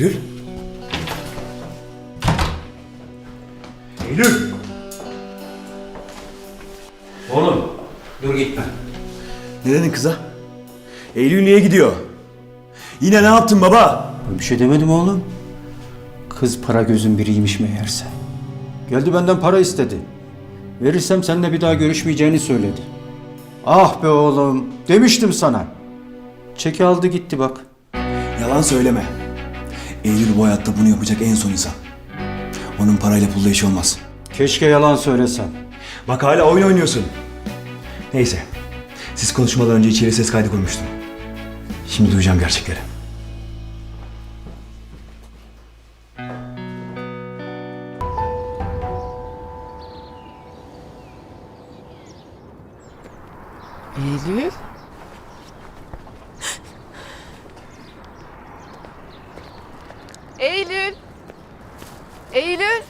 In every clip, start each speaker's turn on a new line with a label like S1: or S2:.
S1: Eylül. Eylül.
S2: Oğlum dur gitme.
S1: Ne dedin kıza? Eylül niye gidiyor? Yine ne yaptın baba?
S2: Bir şey demedim oğlum. Kız para gözün biriymiş meğerse. Geldi benden para istedi. Verirsem seninle bir daha görüşmeyeceğini söyledi. Ah be oğlum demiştim sana. Çeki aldı gitti bak.
S1: Yalan söyleme. Eylül bu hayatta bunu yapacak en son insan. Onun parayla pulla işi olmaz.
S2: Keşke yalan söylesen.
S1: Bak hala oyun oynuyorsun. Neyse. Siz konuşmadan önce içeri ses kaydı koymuştum. Şimdi duyacağım gerçekleri.
S3: Eylül.
S4: Eylül. Eylül.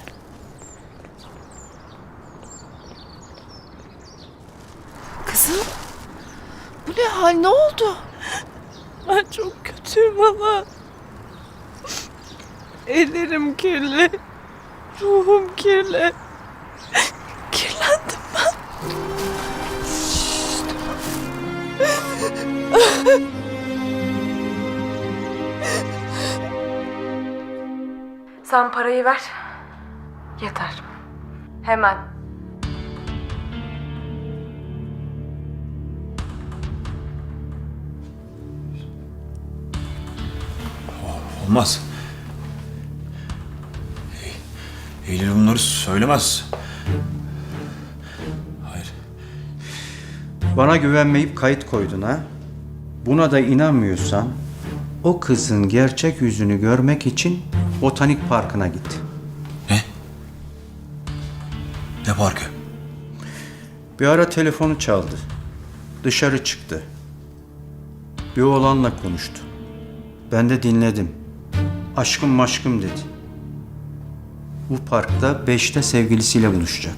S4: Kızım. Bu ne hal ne oldu?
S3: Ben kötüyüm ama. Ellerim kirli. Ruhum kirli. Kirlendim ben.
S4: Sen parayı ver. Yeter. Hemen.
S1: Olmaz. Ey- Eylül bunları söylemez. Hayır.
S2: Bana güvenmeyip kayıt koydun ha. Buna da inanmıyorsan o kızın gerçek yüzünü görmek için botanik parkına git.
S1: Ne? Ne parkı?
S2: Bir ara telefonu çaldı. Dışarı çıktı. Bir oğlanla konuştu. Ben de dinledim. Aşkım maşkım dedi. Bu parkta beşte sevgilisiyle buluşacak.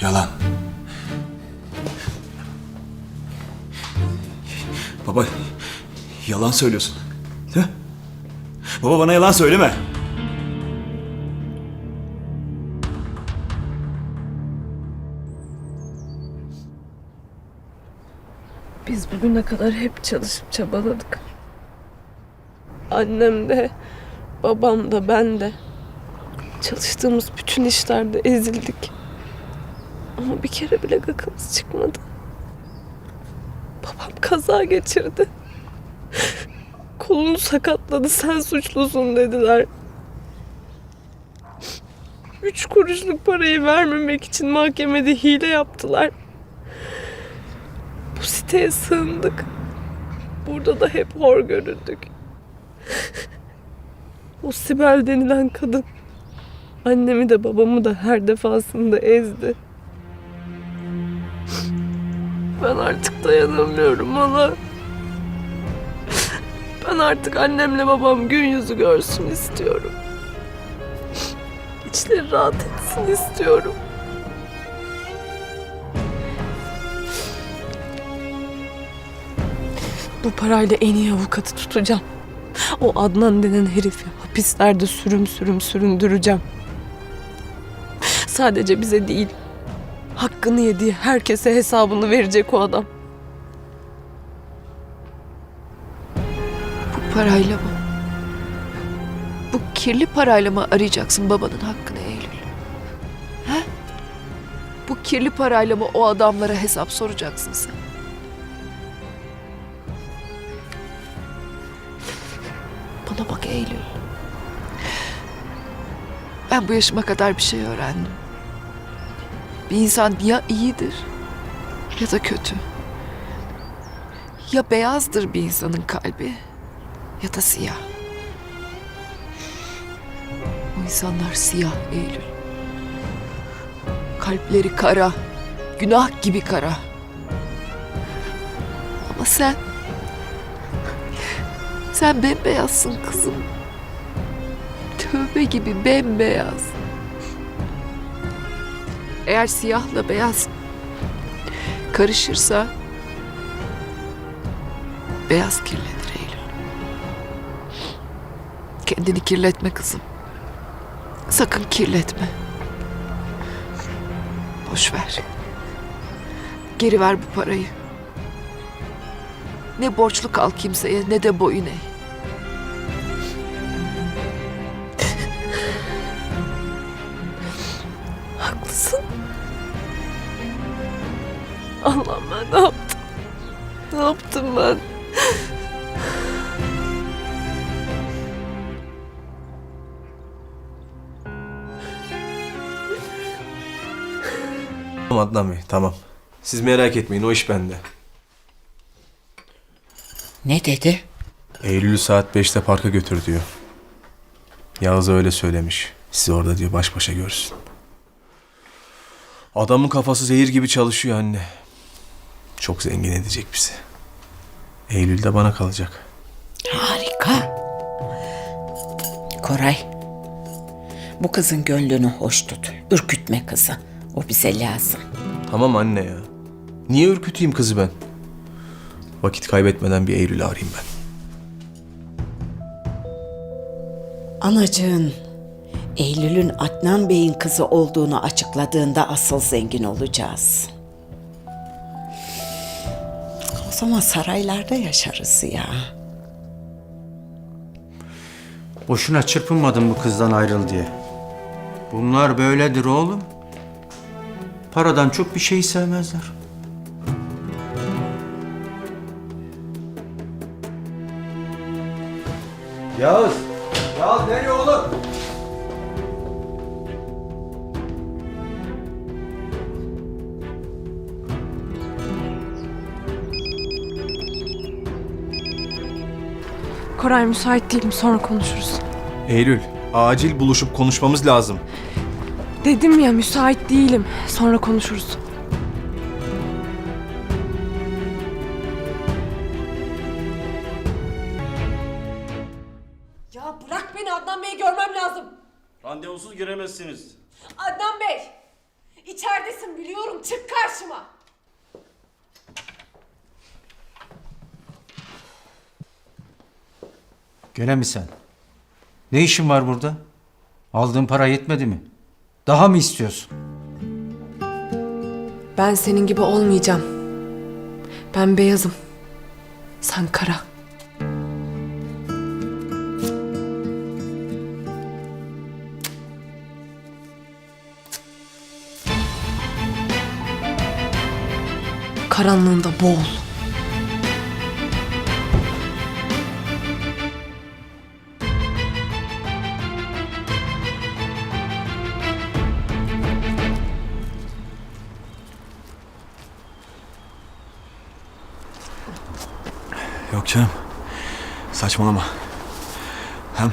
S1: Yalan. Baba, yalan söylüyorsun. Mi? Baba bana yalan söyleme.
S3: Biz bugüne kadar hep çalışıp çabaladık. Annem de, babam da, ben de. Çalıştığımız bütün işlerde ezildik. Ama bir kere bile gıkımız çıkmadı. Babam kaza geçirdi. Kolunu sakatladı, sen suçlusun dediler. Üç kuruşluk parayı vermemek için mahkemede hile yaptılar. Bu siteye sığındık. Burada da hep hor görüldük. O Sibel denilen kadın annemi de babamı da her defasında ezdi. Ben artık dayanamıyorum hala. Ben artık annemle babam gün yüzü görsün istiyorum. İçleri rahat etsin istiyorum. Bu parayla en iyi avukatı tutacağım. O Adnan denen herifi hapislerde sürüm sürüm süründüreceğim. Sadece bize değil, hakkını yediği herkese hesabını verecek o adam.
S4: Bu parayla mı? Bu kirli parayla mı arayacaksın babanın hakkını Eylül? He? Bu kirli parayla mı o adamlara hesap soracaksın sen? Eylül. Ben bu yaşıma kadar bir şey öğrendim. Bir insan ya iyidir ya da kötü. Ya beyazdır bir insanın kalbi ya da siyah. O insanlar siyah Eylül. Kalpleri kara, günah gibi kara. Ama sen, sen bembeyazsın kızım. Tövbe gibi bembeyaz. Eğer siyahla beyaz karışırsa beyaz kirlenir Eylül. Kendini kirletme kızım. Sakın kirletme. Boş ver. Geri ver bu parayı. Ne borçlu kal kimseye ne de boyun eğ.
S3: Haklısın. Allah'ım ben ne yaptım? Ne yaptım ben?
S5: Tamam Adnan Bey tamam. Siz merak etmeyin o iş bende.
S6: Ne dedi?
S5: Eylül'ü saat 5'te parka götür diyor. Yağız öyle söylemiş. Sizi orada diyor baş başa görsün. Adamın kafası zehir gibi çalışıyor anne. Çok zengin edecek bizi. Eylül de bana kalacak.
S6: Harika. Koray. Bu kızın gönlünü hoş tut. Ürkütme kızı. O bize lazım.
S5: Tamam anne ya. Niye ürküteyim kızı ben? Vakit kaybetmeden bir Eylül'ü arayayım ben.
S6: Anacığın Eylül'ün Adnan Bey'in kızı olduğunu açıkladığında asıl zengin olacağız. O zaman saraylarda yaşarız ya.
S2: Boşuna çırpınmadın bu kızdan ayrıl diye. Bunlar böyledir oğlum. Paradan çok bir şey sevmezler. Yağız. Yağız nereye oğlum?
S3: Koray müsait değilim sonra konuşuruz.
S5: Eylül, acil buluşup konuşmamız lazım.
S3: Dedim ya müsait değilim. Sonra konuşuruz.
S7: Randevusuz giremezsiniz.
S8: Adnan Bey! İçeridesin biliyorum çık karşıma.
S2: Gene mi sen? Ne işin var burada? Aldığın para yetmedi mi? Daha mı istiyorsun?
S3: Ben senin gibi olmayacağım. Ben beyazım. Sen kara. Karanlığında boğul.
S1: Yok canım. Saçmalama. Hem...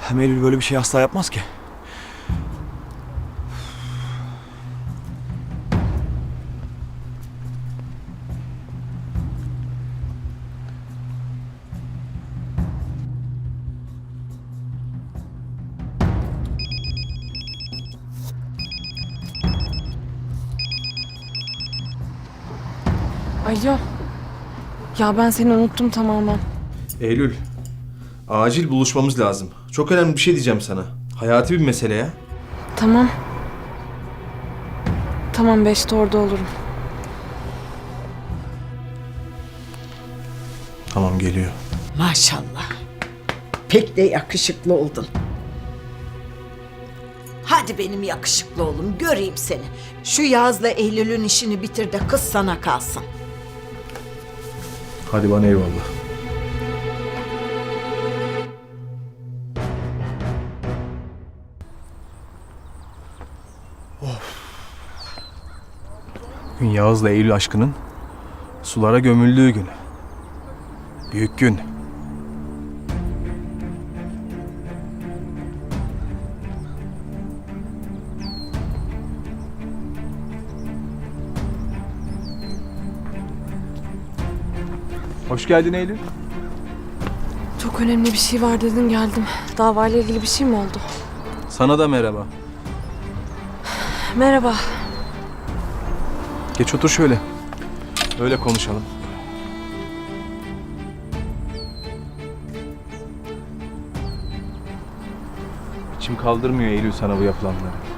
S1: Hem Eylül böyle bir şey asla yapmaz ki.
S3: Alo. Ya ben seni unuttum tamamen.
S5: Eylül, acil buluşmamız lazım. Çok önemli bir şey diyeceğim sana. Hayati bir mesele ya.
S3: Tamam. Tamam beşte orada olurum.
S5: Tamam geliyor.
S6: Maşallah. Pek de yakışıklı oldun. Hadi benim yakışıklı oğlum göreyim seni. Şu Yaz'la Eylül'ün işini bitir de kız sana kalsın.
S5: Hadi bana eyvallah. Bugün Yağız'la Eylül aşkının sulara gömüldüğü gün. Büyük gün. Hoş geldin Eylül.
S3: Çok önemli bir şey var dedin geldim. Davayla ilgili bir şey mi oldu?
S5: Sana da merhaba.
S3: Merhaba.
S5: Geç otur şöyle. Öyle konuşalım. İçim kaldırmıyor Eylül sana bu yapılanları.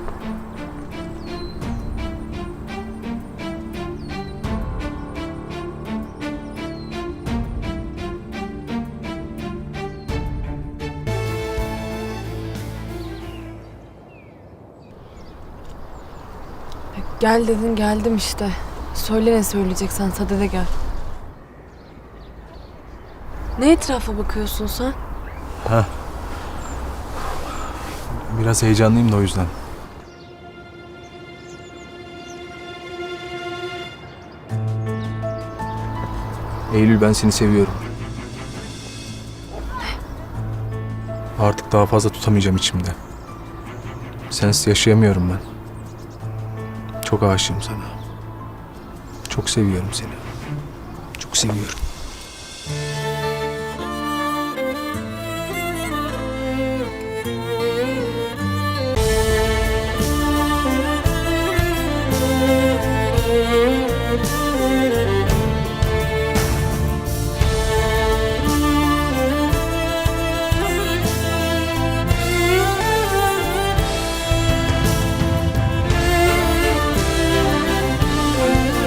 S3: Gel dedin geldim işte. Söyle ne söyleyeceksen sadede gel. Ne etrafa bakıyorsun sen?
S5: Biraz heyecanlıyım da o yüzden. Eylül ben seni seviyorum. Artık daha fazla tutamayacağım içimde. Sensiz yaşayamıyorum ben. Çok aşığım sana. Çok seviyorum seni. Çok seviyorum.